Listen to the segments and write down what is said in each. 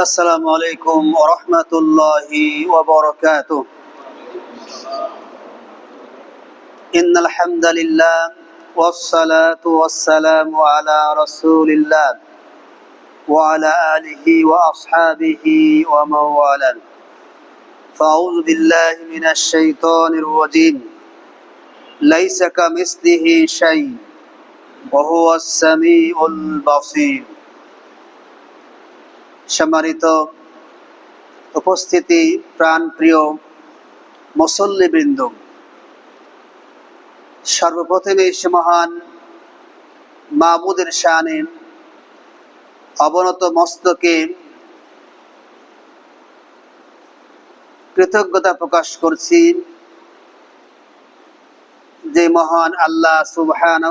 السلام عليكم ورحمة الله وبركاته إن الحمد لله والصلاة والسلام على رسول الله وعلى آله وأصحابه ومن والاه فأعوذ بالله من الشيطان الرجيم ليس كمثله شيء وهو السميع البصير সম্মানিত উপস্থিতি প্রাণপ্রিয় মুসল্লিবৃন্দ, সর্বপ্রথমে সে মহান মাহমুদের শানে অবনত মস্তকে কৃতজ্ঞতা প্রকাশ করছি যে মহান আল্লাহ সুবহান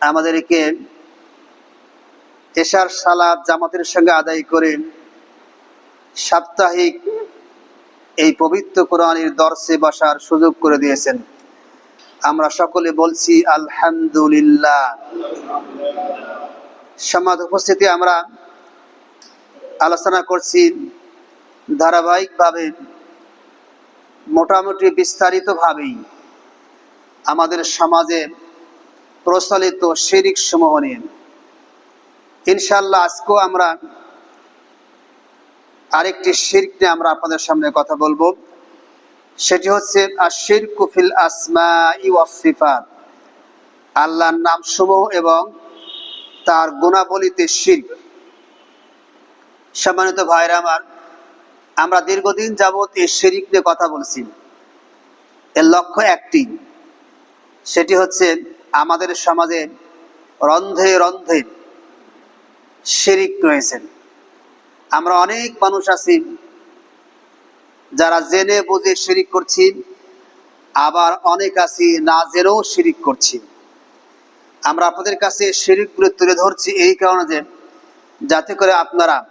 আমাদেরকে এশার সালাদ জামাতের সঙ্গে আদায় করে সাপ্তাহিক এই পবিত্র কোরআনের দর্শে বসার সুযোগ করে দিয়েছেন। আমরা সকলে বলছি, আলহামদুলিল্লাহ। সমাজ উপস্থিতি আমরা আলোচনা করছি ধারাবাহিকভাবে, মোটামুটি বিস্তারিতভাবেই। আমাদের সমাজে প্রচলিত শিরিক সমূহ নিয়ে। ইনশাল্লাহ আজকেও আমরা আরেকটি শির্ক নিয়ে আমরা আপনাদের সামনে কথা বলব। সেটি হচ্ছে আশির কুফিল আসমা ইফিফাত আল্লাহর এবং তার গুণাবলিতে শির্ক। সম্মানিত ভাইরা আমার, আমরা দীর্ঘদিন যাবৎ এই শিরিক নিয়ে কথা বলছি। এর লক্ষ্য একটি, সেটি হচ্ছে আমাদের সমাজে রন্ধে রন্ধে শিরিক রয়েছেন। আমরা অনেক মানুষ আছি যারা জেনে বুঝে শিরিক করছি, আবার অনেক আছি না জেনেও শিরিক করছি। আমরা আপনাদের কাছে শিরিকগুলো তুলে ধরছি এই কারণে যে, যাতে করে আপনারা,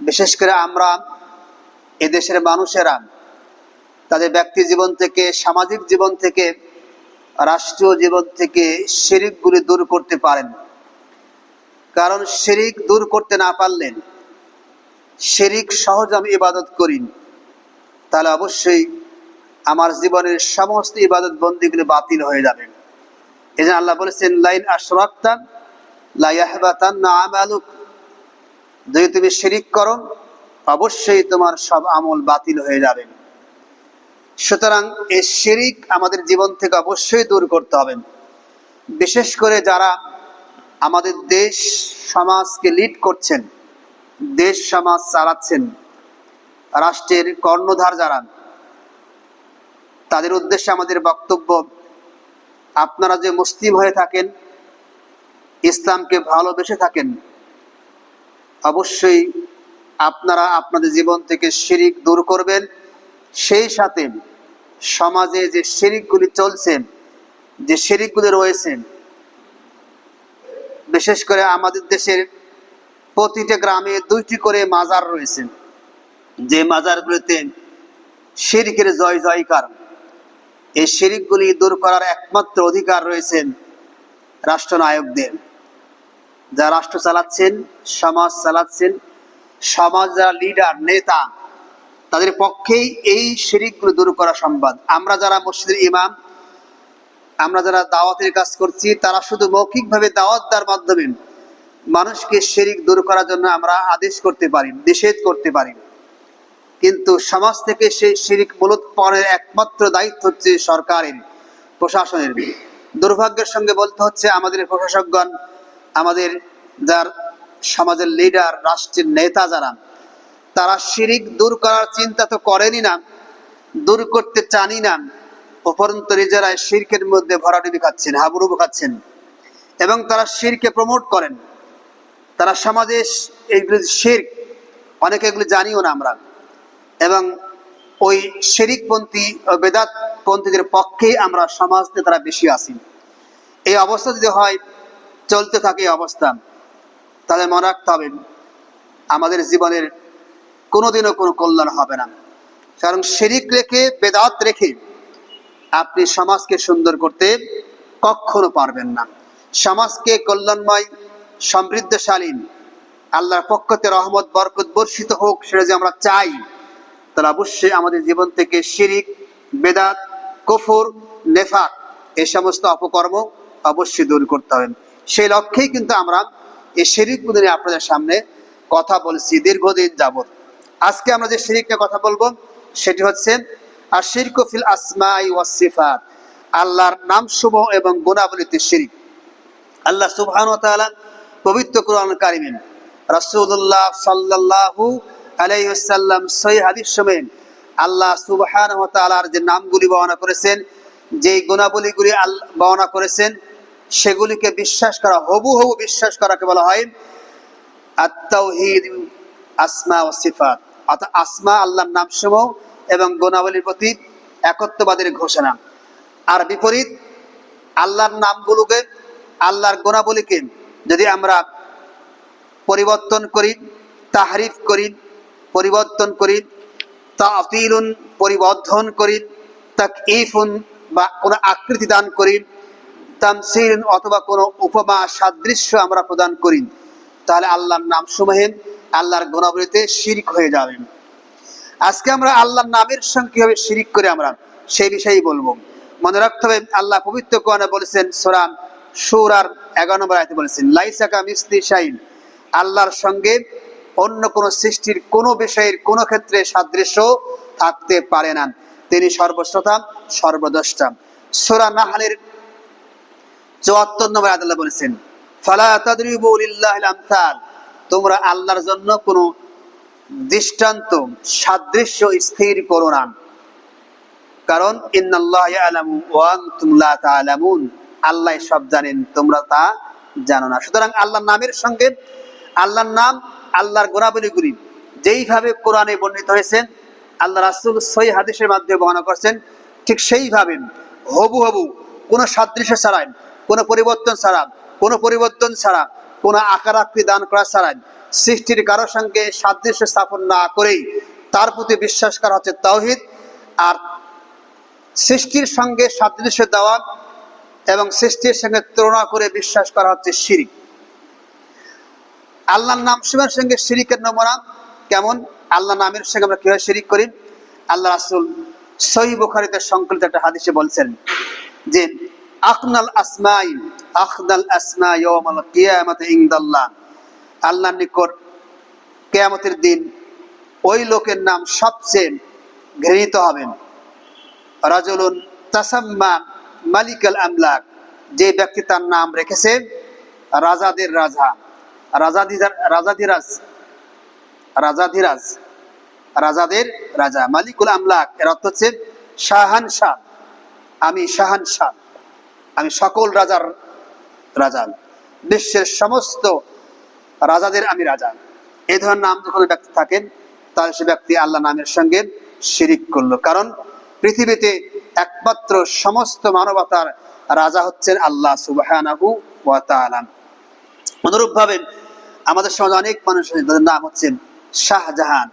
বিশেষ করে আমরা এদেশের মানুষেরা, তাদের ব্যক্তি জীবন থেকে, সামাজিক জীবন থেকে, রাষ্ট্রীয় জীবন থেকে শিরিকগুলি দূর করতে পারেন। কারণ শিরিক দূর করতে না পারলেন। শিরিক সহজ আমি ইবাদত করি। তাহলে অবশ্যই আমার জীবনের সমস্ত ইবাদত বন্দিগুলি বাতিল হয়ে যাবে। এই জন্য আল্লাহ বলেছেন, লাইন আশরাক্তান লাইয়াহবাতান না আমালুক। যদি তুমি শিরিক করো, অবশ্যই তোমার সব আমল বাতিল হয়ে যাবে। সুতরাং এই শিরিক আমাদের জীবন থেকে অবশ্যই দূর করতে হবে। বিশেষ করে যারা আমাদের দেশ, সমাজকে লিড করছেন, দেশ, সমাজ চালাচ্ছেন, রাষ্ট্রের কর্ণধার যারা, তাদের উদ্দেশ্যে আমাদের বক্তব্য, আপনারা যে মুসলিম হয়ে থাকেন, ইসলামকে ভালোবেসে থাকেন, অবশ্যই আপনারা আপনাদের জীবন থেকে শিরিক দূর করবেন। সেই সাথে সমাজে যে শিরিকগুলি চলছে, যে শিরিকগুলি রয়েছে বিশেষ করে আমাদের দেশের প্রতিটা গ্রামে দুইটি করে মাজার রয়েছে। যে মাজারগুলিতে শিরিকের জয় জয়কার, এই শিরিকগুলি দূর করার একমাত্র অধিকার রয়েছেন রাষ্ট্রনায়কদের। যারা রাষ্ট্র চালাচ্ছেন, সমাজ চালাচ্ছেন, সমাজ যারা লিডার নেতা, তাদের পক্ষেই এই শিরিকগুলো দূর করা সম্ভব। আমরা যারা মসজিদের ইমাম আমরা যারা দাওয়াতের কাজ করছি, তারা শুধু মৌখিকভাবে দাওয়াত দেওয়ার মাধ্যমে মানুষকে শিরিক দূর করার জন্য আমরা আদেশ করতে পারি, নিষেধ করতে পারি। কিন্তু সমাজ থেকে সেই শিরিক মূলোৎপনের একমাত্র দায়িত্ব হচ্ছে সরকারের, প্রশাসনের। দুর্ভাগ্যের সঙ্গে বলতে হচ্ছে, আমাদের প্রশাসকগণ, আমাদের যার সমাজের লিডার রাষ্ট্রের নেতা যারা, তারা শিরিক দূর করার চিন্তা তো করেনি না, দূর করতে চানি না। উপরন্ত নিজেরাই শিরকের মধ্যে ভরাডুবি খাচ্ছেন, হাবুডুবু খাচ্ছেন এবং তারা শিরকে প্রমোট করেন। তারা সমাজে এইগুলি শির, অনেকে এগুলি জানিও না আমরা। এবং ওই শিরিকপন্থী বেদাত পন্থীদের পক্ষেই আমরা সমাজতে তারা বেশি আসি এই অবস্থা যদি হয়, চলতে থাকে এই অবস্থা, তাহলে মনে রাখতে হবে, আমাদের জীবনের কোনোদিনও কোনো কল্যাণ হবে না। কারণ শিরিক রেখে, বেদাত রেখে আপনি সমাজকে সুন্দর করতে কখনো পারবেন না। সমাজকে কল্যাণময় সমৃদ্ধশালীন আল্লাহর পক্ষতে রহমত, বরকত বর্ষিত হোক, সেটা যে আমরা চাই, তাহলে অবশ্যই আমাদের জীবন থেকে শিরিক, বেদাত, কফর, নেফাক, এ সমস্ত অপকর্ম অবশ্যই দূর করতে হবে। সেই লক্ষ্যেই কিন্তু আমরা এই শিরিক নিয়ে আপনাদের সামনে কথা বলছি দীর্ঘদিন যাবত আজকে আমরা যে শিরিকটা কথা বলব, সেটি হচ্ছে আর শিরকফিল আসমাই ওয়াসিফাত আল্লাহর নাম শুভ এবং গুণাবলিতে শিরিক। আল্লাহ সুবহান তাআলা পবিত্র কোরআন কারিমিন রাসূলুল্লাহ সাল্লাল্লাহু আলাইহি ওয়াসাল্লাম সহিহ হাদিস সময়ে আল্লাহ সুবহানাহু ওয়া তাআলার যে নামগুলি বর্ণনা করেছেন, যেই গুণাবলীগুলি বর্ণনা করেছেন, সেগুলিকে বিশ্বাস করা হবু হবু বিশ্বাস করাকে বলা হয় আত-তাওহীদ, আসমা ও সিফাত। অর্থাৎ আসমা, আল্লাহর নাম নামসমূহ এবং গুণাবলীর প্রতি একত্ববাদের ঘোষণা। আর বিপরীত, আল্লাহর নামগুলোকে, আল্লাহর গুণাবলীকে যদি আমরা পরিবর্তন করি, তাহরিফ করি, পরিবর্তন করি তাতিলুন পরিবর্ধন করি তাক ইফুন বা কোনো আকৃতি দান করি তামসিল অথবা কোনো উপমা, সাদৃশ্য আমরা প্রদান করি, তাহলে আল্লাহর নাম সমূহে আল্লাহর গুণাবলীতে শিরিক হয়ে যাবে। আজকে আমরা আল্লাহর নামের সঙ্গে কীভাবে শিরিক করে আমরা সেই বিষয়েই বলব। মনে রাখতে হবে, আল্লাহ পবিত্র কোরআনে বলেছেন সোরাম সুরার এগারো নম্বর আয়তে বলেছেন, লাইসাকা মিস্তি শাইন। আল্লাহর সঙ্গে অন্য কোন সৃষ্টির কোনো বিষয়ের কোনো ক্ষেত্রে সাদৃশ্য থাকতে পারে না। তিনি সর্বশ্রোতা, সর্বদ্রষ্টা। সোরা নাহালের চুয়াত্তর নম্বর আদাল্লাহ বলেছেন, ফালা তাদরিবু লিল্লাহিল তোমরা আল্লাহর জন্য কোনো দৃষ্টান্ত সাদৃশ্য স্থির করো না। কারণ আল্লাহ সব জানেন, তোমরা তা জানো না। সুতরাং আল্লাহর নামের সঙ্গে আল্লাহর নাম, আল্লাহর গুণাবলীগুলি যেইভাবে কোরআনে বর্ণিত হয়েছে, আল্লাহ রাসূল সহি হাদিসের মাধ্যমে বর্ণনা করছেন, ঠিক সেইভাবে হবু হবু কোনো সাদৃশ্য ছাড়াই, কোনো পরিবর্তন ছাড়া, কোনো পরিবর্তন ছাড়া, কোনো আকার আকৃতি দান করা ছাড়াই সৃষ্টির কারও সঙ্গে সাদৃশ্য স্থাপন না করেই তার প্রতি বিশ্বাস করা হচ্ছে তাওহিদ। আর সৃষ্টির সঙ্গে সাদৃশ্য দেওয়া এবং সৃষ্টির সঙ্গে তুলনা করে বিশ্বাস করা হচ্ছে শিরিক। আল্লাহর নাম শিবের সঙ্গে শিরিকের নমুনা কেমন? আল্লাহ নামের সঙ্গে আমরা কীভাবে শিরিক করি? আল্লাহ রাসুল সহি বুখারিতে সংকলিত একটা হাদিসে বলছেন যে আখনাল আসমাই আখনাল আসমা ইয়াউমাল কিয়ামাতে ইনদাল্লাহ। আল্লাহর নিকট কেয়ামতের দিন ওই লোকের নাম সবচেয়ে ঘৃণিত হবেন। রাজুলুন তাসাম্মা মালিকাল আমলাক, যে ব্যক্তি তার নাম রেখেছে রাজাদের রাজা। রাজাধিরাজ রাজাধিরাজ রাজাধিরাজ রাজাদের রাজা। মালিকুল আমলাক, এর অর্থ হচ্ছে শাহান শাহ। আমি শাহান শাহ। আমি সকল রাজার রাজা। বিশ্বের সমস্ত রাজাদের আমি রাজা। এই ধরনের নাম যখন ব্যক্তি থাকেন, তাহলে সে ব্যক্তি আল্লাহ নামের সঙ্গে শিরিক করল। কারণ পৃথিবীতে একমাত্র সমস্ত মানবতার রাজা হচ্ছেন আল্লাহ সুবাহানাহু ওয়া তাআলা। অনুরূপভাবে আমাদের সমাজে অনেক মানুষ যাদের নাম হচ্ছেন শাহজাহান,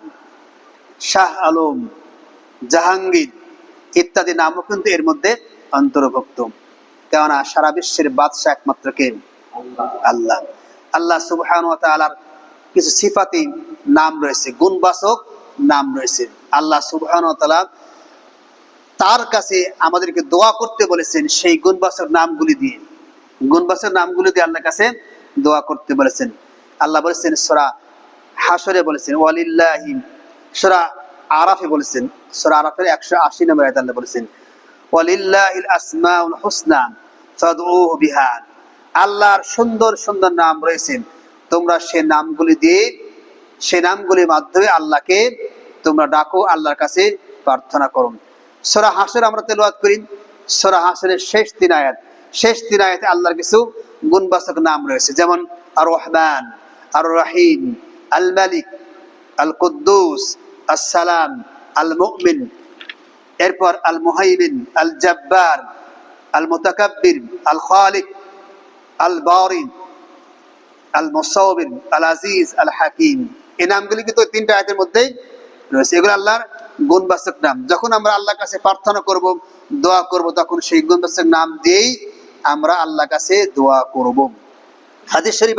শাহ আলম, জাহাঙ্গীর ইত্যাদি নামও কিন্তু এর মধ্যে অন্তর্ভুক্ত। কেননা সারা বিশ্বের বাদশাহ একমাত্র কে? আল্লাহ। আল্লাহ সুবহান কিছু সিফাতি নাম রয়েছে, গুণবাচক নাম রয়েছে। আল্লাহ সুবহান তার কাছে আমাদেরকে দোয়া করতে বলেছেন সেই গুণবাচক নামগুলি দিয়ে। গুণবাচক নামগুলি দিয়ে আল্লাহর কাছে দোয়া করতে বলেছেন। আল্লাহ বলেছেন সোরা হাসরে বলেছেন, ওয়ালিল্লাহি সোরা আরাফে বলেছেন, সোরা আরাফের একশো আশি নম্বর আয়াত আল্লাহ বলেছেন, ওয়ালিল্লাহিল আসমাউল হুসনা ফাদউহু বিহা। আল্লাহর সুন্দর সুন্দর নাম রয়েছেন। তোমরা সে নামগুলি দিয়ে, সে নামগুলির মাধ্যমে আল্লাহকে তোমরা ডাকো, আল্লাহর কাছে প্রার্থনা করো। সোরা হাসের আমরা তেলাওয়াত করি। সোরা হাসরের শেষ তিন আয়াত। শেষ তিন আয়াতে আল্লাহর কিছু গুণবাচক নাম রয়েছে। যেমন আর রহমান আর রাহিম আল মালিক আল কুদ্দুস আসসালাম আল মুমিন এরপর আল মুহাইমিন আল জব্বার আল মুতাকাব্বির আল খালিক আল আল মুসাউবিন আল আজিজ আল হাকিম এই নামগুলি কিন্তু তিনটা আয়াতের মধ্যেই রয়েছে। এগুলো আল্লাহর নাম। যখন আমরা আল্লাহর কাছে প্রার্থনা করব, দোয়া করব, তখন সেই নাম দিয়েই আমরা আল্লাহর কাছে দোয়া করব। হাদিস শরীফ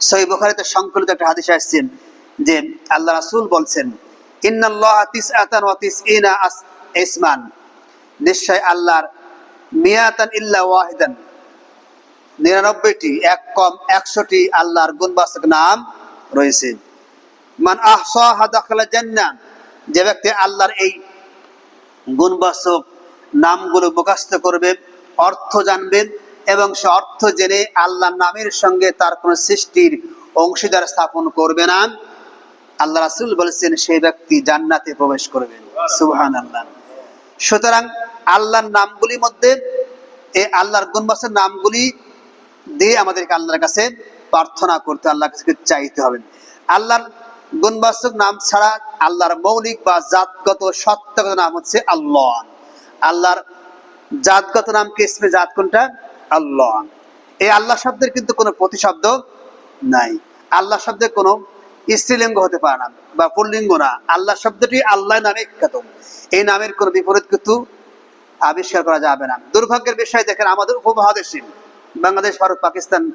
সহি বুখারিতে সংকলিত একটা হাদিস আসছেন যে আল্লাহ রাসূল বলছেন, ইন্নাল্লাহ তিসআতান ওয়া তিসঈনা আস- ইসমান। নিশ্চয় আল্লাহর মিয়াতান ইল্লা ওয়াহিদান। নিরানব্বইটি, এক কম একশোটি আল্লাহর গুণবাচক নাম রয়েছে। মান আহসাহা দাখালা জান্নাত যে ব্যক্তি আল্লাহর এই গুণবাচক নামগুলো মুখস্থ করবে, অর্থ জানবে এবং সে অর্থ জেনে আল্লাহর নামের সঙ্গে তার কোনো সৃষ্টির অংশীদার স্থাপন করবে না। আল্লাহ রাসূল বলেছেন, সেই ব্যক্তি জান্নাতে প্রবেশ করবেন সুবহান আল্লাহ সুতরাং আল্লাহর নামগুলির মধ্যে, এই আল্লাহর গুণবাচক নামগুলি দিয়ে আমাদেরকে আল্লাহর কাছে প্রার্থনা করতে আল্লাহর কাছে চাইতে হবে। আল্লাহর গুণবাচক নাম ছাড়া আল্লাহর মৌলিক বা জাতগত সত্যগত নাম হচ্ছে আল্লাহ। আল্লাহর জাতগত নাম কি? ইসমে জাত কোনটা? আল্লাহ। এই আল্লাহ শব্দের কিন্তু কোনো প্রতিশব্দ নাই। আল্লাহ শব্দের কোনো স্ত্রীলিঙ্গ হতে পারে না বা পুল্লিঙ্গ না। আল্লাহ শব্দটি আল্লাহ নামে খ্যাত। এই নামের কোনো বিপরীত কিন্তু আবিষ্কার করা যাবে না। দুর্ভাগ্যের বিষয় দেখেন, আমাদের উপমহাদেশে বাংলাদেশ, ভারত, পাকিস্তান,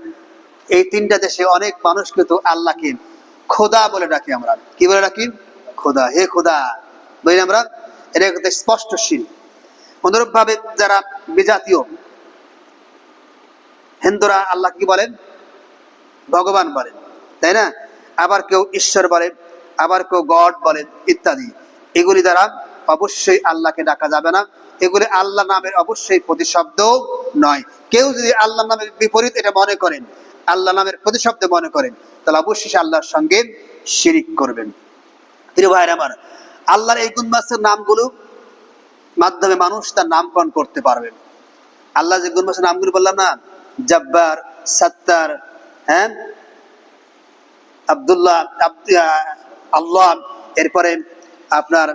এই তিনটা দেশে অনেক মানুষ কিন্তু আল্লাহকে খোদা বলে ডাকি আমরা। কি বলে ডাকি? খোদা। হে খোদা। বলি আমরা? এটা কিন্তু স্পষ্ট শিল অনুরূপ ভাবে যারা বিজাতীয়, হিন্দুরা আল্লাহ কি বলেন? ভগবান বলেন। তাই না? আবার কেউ ঈশ্বর বলেন, আবার কেউ গড বলেন, ইত্যাদি। এগুলি দ্বারা অবশ্যই আল্লাহকে ডাকা যাবে না। এগুলি আল্লাহ নামের অবশ্যই প্রতিশব্দ নয়। কেউ যদি আল্লাহ নামের বিপরীত এটা মনে করেন, আল্লাহ নামের প্রতিশব্দ মনে করেন, তাহলে অবশ্যই আল্লাহর সঙ্গে শিরিক করবেন। প্রিয় ভাইয়ের আমার, আল্লাহর এই গুণবাসের নামগুলো মাধ্যমে মানুষ তার নামকরণ করতে পারবেন আল্লাহ যে গুণবাসের নামগুলো বললাম না, জব্বার, সত্তার হ্যাঁ? আবদুল্লাহ আল্লাহ, এরপরে আপনার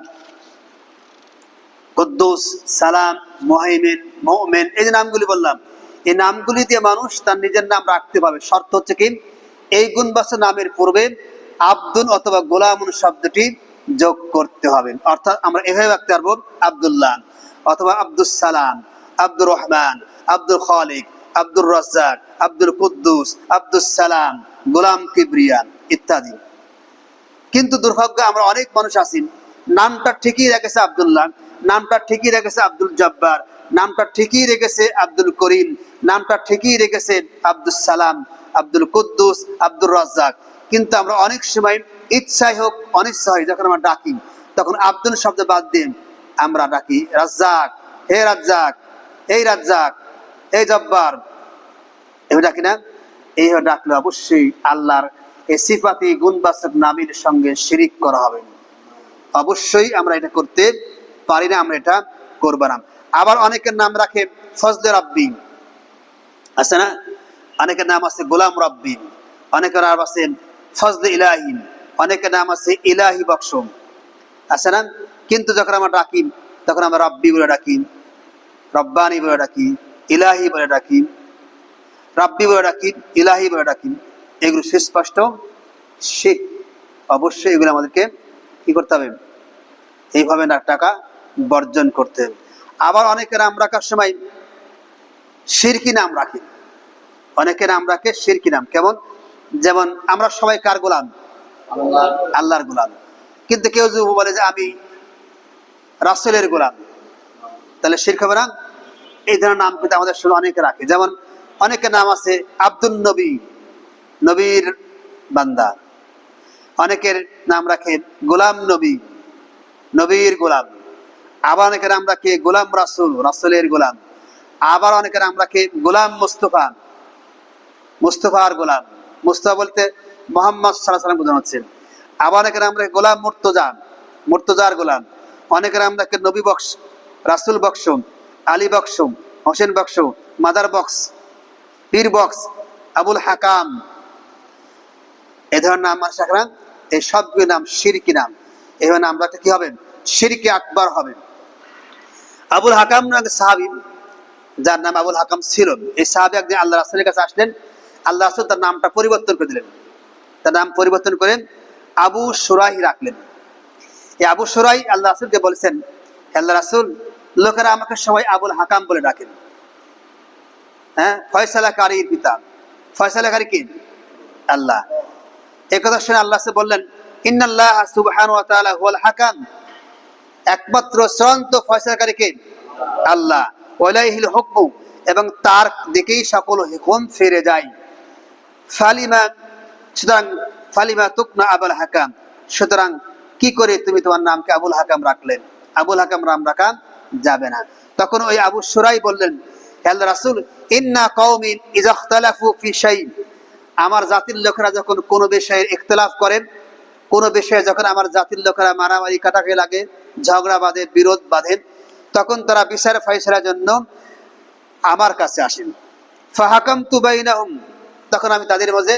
কুদ্দুস, সালাম মহিমিন মোমেন, এই যে নামগুলি বললাম, এই নামগুলি দিয়ে মানুষ তার নিজের নাম রাখতে পারবে। শর্ত হচ্ছে কি? এই গুণবাচক নামের পূর্বে আব্দুল অথবা গোলামুন শব্দটি যোগ করতে হবে। অর্থাৎ আমরা এভাবে রাখতে পারব, আব্দুল্লাহ, অথবা আব্দুল সালাম, আব্দুর রহমান, আব্দুল খালিক, আব্দুর রাজ্জাক, আব্দুল কুদ্দুস আব্দুল সালাম, গোলাম কিবরিয়ান ইত্যাদি। কিন্তু দুর্ভাগ্য, আমরা অনেক মানুষ আছি নামটা ঠিকই রেখেছে আব্দুল্লাহ, নামটা ঠিকই রেখেছে আব্দুল জব্বার, নামটা ঠিকই রেখেছে আব্দুল করিম, নামটা ঠিকই রেখেছে আব্দুল সালাম, আব্দুল কুদ্দুস আব্দুল রাজ্জাক। কিন্তু আমরা অনেক সময় ইচ্ছাই হোক, অনিচ্ছা হয়, যখন আমরা ডাকি, তখন আব্দুল শব্দ বাদ দিয়ে আমরা ডাকি, রাজ্জাক, হে রাজ্জাক, এই রাজ্জাক এই জব্বার। এভাবে ডাকি না, এইভাবে ডাকলে অবশ্যই আল্লাহর এই সিফাতি গুণবাচক নামের সঙ্গে শিরিক করা হবে। অবশ্যই আমরা এটা করতে পারি না, আমরা এটা করব না। আবার অনেকের নাম রাখে ফজলে রাব্বি। আছে না? অনেকের নাম আছে গোলাম রাব্বি। অনেকের নাম আছে ফজলে ইলাহিন অনেকের নাম আছে ইলাহি বকসম। আছে না? কিন্তু যখন আমরা ডাকি, তখন আমরা রব্বি বলে ডাকি, রব্বানি বলে ডাকি, ইলাহি বলে ডাকি, রাব্বি বলে ডাকি, ইলাহি বলে ডাকি। এগুলো সুস্পষ্ট শিখ অবশ্যই এগুলো আমাদেরকে কি করতে হবে? এইভাবে না টাকা বর্জন করতে হবে। আবার অনেকের নাম রাখার সময় শিরকি নাম রাখি। অনেকের নাম রাখে শিরকি নাম। কেমন? যেমন আমরা সবাই কার গোলাম? আল্লাহর গোলাম। কিন্তু কেউ যদি বলে যে আমি রাসেলের গোলাম, তাহলে শিরক হবে না? এই ধরনের নাম কিন্তু আমাদের শুনে অনেকে রাখে। যেমন অনেকের নাম আছে আব্দুল নবী। নবীর বান্দা। অনেকের নাম রাখে গোলাম নবী, নবীর গোলাম। আবার অনেকের নাম রাখে গোলাম রাসুল, রাসুলের গোলাম। আবার অনেকের নাম রাখে গোলাম মুস্তফা, মুস্তফার গোলাম। মুস্তফা বলতে মোহাম্মদ সাল্লাহ সাল্লাম বোঝানো হচ্ছে। আবার অনেকের নাম রাখে গোলাম মুর্তজা, মুর্তজার গোলাম। অনেকের নাম রাখে নবী বক্স, রাসুল বক্সম আলী বক্সম Hossain box, Madar box, Pir box, Abul Hakam. এ ধরনের নাম মানুষ রাখে না এই সবগুলি নাম শিরকি নাম। নাম রাখলে কি হবে? শিরকি আকবার হবে। আবুল হাকাম সাহাবি, যার নাম আবুল হাকাম ছিল। এই সাহাবি একদিন আল্লাহ রাসুলের কাছে আসলেন। আল্লাহ রাসুল তার নামটা পরিবর্তন করে দিলেন। তার নাম পরিবর্তন করে আবু সুরাই রাখলেন। এই আবু সুরাই আল্লাহ রাসুলকে বলেছেন আল্লাহ রাসুল, লোকেরা আমাকে সবাই আবুল হাকাম বলে ডাকেন হ্যাঁ? ফয়সালাকারীর পিতা। ফয়সালাকারী কি? আল্লাহ। এ কথা শুনে আল্লাহ বললেন, ইন্নাল্লাহ সুবহান ওয়া তাআলা হুয়াল হাকাম। একমাত্র চূড়ান্ত আল্লাহ। ওয়ালাইহিল এবং তার দিকেই সকল ফিরে যায়। ফালিমা, সুতরাং ফালিমা তুকনা আবুল হাকাম। সুতরাং কি করে তুমি তোমার নামকে আবুল হাকাম রাখলেন আবুল হাকাম রাম রাখা যাবে না। তখন ওই আবু সুরাই বললেন রাসূল, ইন্না ইখতালাফু ফি আমার জাতির লোকেরা যখন কোনো বিষয়ে ইখতিলাফ করেন, কোনো বিষয়ে যখন আমার জাতির লোকেরা মারামারি, কাটাকে লাগে, ঝগড়া বাঁধে, বিরোধ বাঁধেন তখন তারা বিচার ফয়সলার জন্য আমার কাছে আসেন। ফাহাকাম তুবাইনাহুম তখন আমি তাদের মাঝে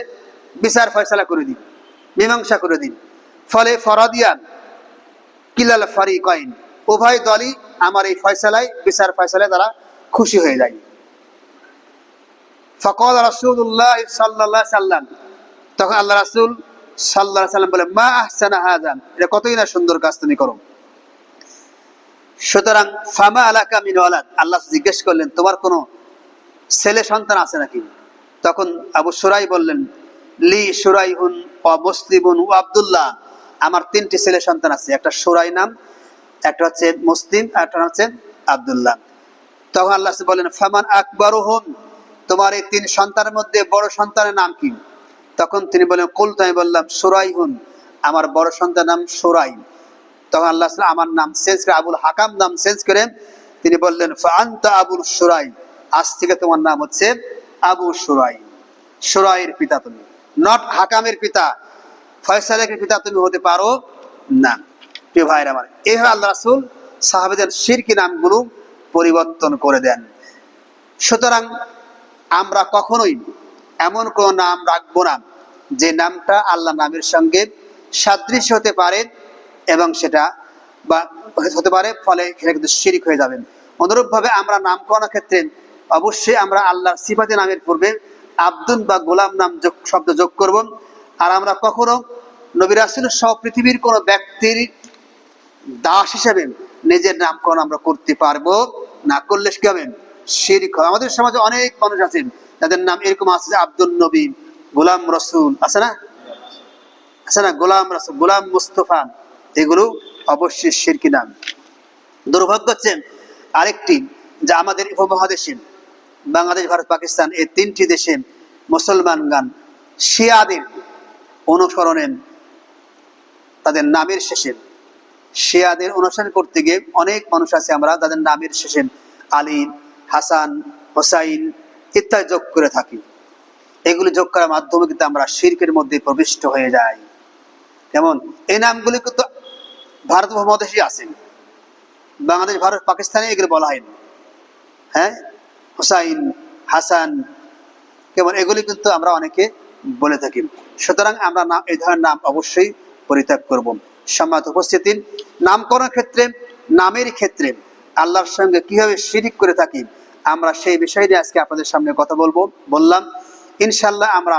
বিচার ফয়সলা করে দিই, মীমাংসা করে দিন ফলে ফরাদিয়ান কিলাল ফারি কয়েন উভয় দলই আমার এই ফয়সালায়, বিচার ফয়সালায় তারা খুশি হয়ে যায়। ফকল তখন আল্লাহ বলে, মা আহসানা এটা কতই না সুন্দর কাজ তুমি করো। সুতরাং, ফামা আলাকা মিন আল্লাহ জিজ্ঞেস করলেন, তোমার কোনো ছেলে সন্তান আছে নাকি? তখন আবু সুরাই বললেন, লি সুরাইহুন ও মুসলিমুন ও আব্দুল্লাহ। আমার তিনটি ছেলে সন্তান আছে, একটা সুরাই নাম, একটা হচ্ছে মুসলিম একটা হচ্ছে আব্দুল্লাহ। তখন আল্লাহ বলেন ফামান আকবর তোমার এই তিন সন্তানের মধ্যে বড় সন্তানের নাম কি? তখন তিনি বলেন কুল তো আমি বললাম সুরাই হুন আমার বড় সন্তানের নাম সুরাই তখন আল্লাহ আমার নাম চেঞ্জ করে, আবুল হাকাম নাম চেঞ্জ করে তিনি বললেন ফান্তা আবুল সুরাই আজ থেকে তোমার নাম হচ্ছে আবু সুরাই সুরাইয়ের পিতা তুমি। নট হাকামের পিতা, ফয়সালের পিতা তুমি হতে পারো না। প্রিয় ভাইয়ের আমার এইভাবে আল্লাহ রাসুল সাহাবেদের শিরকি নামগুলো পরিবর্তন করে দেন। সুতরাং আমরা কখনোই এমন কোন নাম রাখব না যে নামটা আল্লাহ নামের সঙ্গে সাদৃশ্য হতে পারে এবং সেটা বা হতে পারে ফলে সেটা কিন্তু শিরিক হয়ে যাবেন অনুরূপভাবে আমরা নামকরণের ক্ষেত্রে অবশ্যই আমরা আল্লাহর সিফাতি নামের পূর্বে আব্দুল বা গোলাম নাম যোগ, শব্দ যোগ করব। আর আমরা কখনো নবীর সব পৃথিবীর কোনো ব্যক্তির দাস হিসেবে নিজের নামকরণ আমরা করতে পারব, না করলে কি হবেন শিরিক। আমাদের সমাজে অনেক মানুষ আছেন তাদের নাম এরকম আছে যে আব্দুল নবী, গোলাম রসুল, আছে না? আছে না? গোলাম রসুল, গোলাম মুস্তফা, এগুলো অবশ্যই শিরকি নাম। দুর্ভাগ্য হচ্ছে আরেকটি, যা আমাদের উপমহাদেশে, বাংলাদেশ, ভারত, পাকিস্তান, এই তিনটি দেশে মুসলমান গান শিয়াদের অনুসরণে তাদের নামের শেষে, শিয়াদের অনুসরণ করতে গিয়ে অনেক মানুষ আছে আমরা তাদের নামের শেষে আলী হাসান, হোসাইন ইত্যাদি যোগ করে থাকি। এগুলি যোগ করার মাধ্যমে কিন্তু আমরা শির্কের মধ্যে প্রবিষ্ট হয়ে যাই। কেমন এই নামগুলি কিন্তু ভারত উপমহাদেশে আছেন বাংলাদেশ, ভারত, পাকিস্তানে এগুলো বলা হয়নি। হ্যাঁ? হুসাইন, হাসান, কেমন? এগুলি কিন্তু আমরা অনেকে বলে থাকি। সুতরাং আমরা নাম এই ধরনের নাম অবশ্যই পরিত্যাগ করব। সম্মাত উপস্থিতি, নামকরণের ক্ষেত্রে, নামের ক্ষেত্রে আল্লাহর সঙ্গে কীভাবে শিরিক করে থাকি, আমরা সেই বিষয় নিয়ে আজকে আপনাদের সামনে কথা বলব। বললাম ইনশাল্লাহ আমরা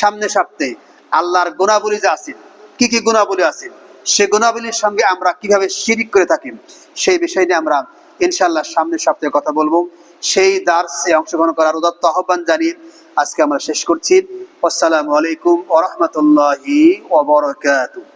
সামনে সপ্তাহে আল্লাহর গুণাবলী যে আছে, কি কি গুণাবলী আছে, সে গুণাবলীর সঙ্গে আমরা কীভাবে শিরিক করে থাকি, সেই বিষয় নিয়ে আমরা ইনশাল্লাহ সামনের সপ্তাহে কথা বলব। সেই দার্সে অংশগ্রহণ করার উদত্ত আহ্বান জানিয়ে আজকে আমরা শেষ করছি। আসসালামু আলাইকুম ওরহমতুল্লাহি ওবরকাতুহ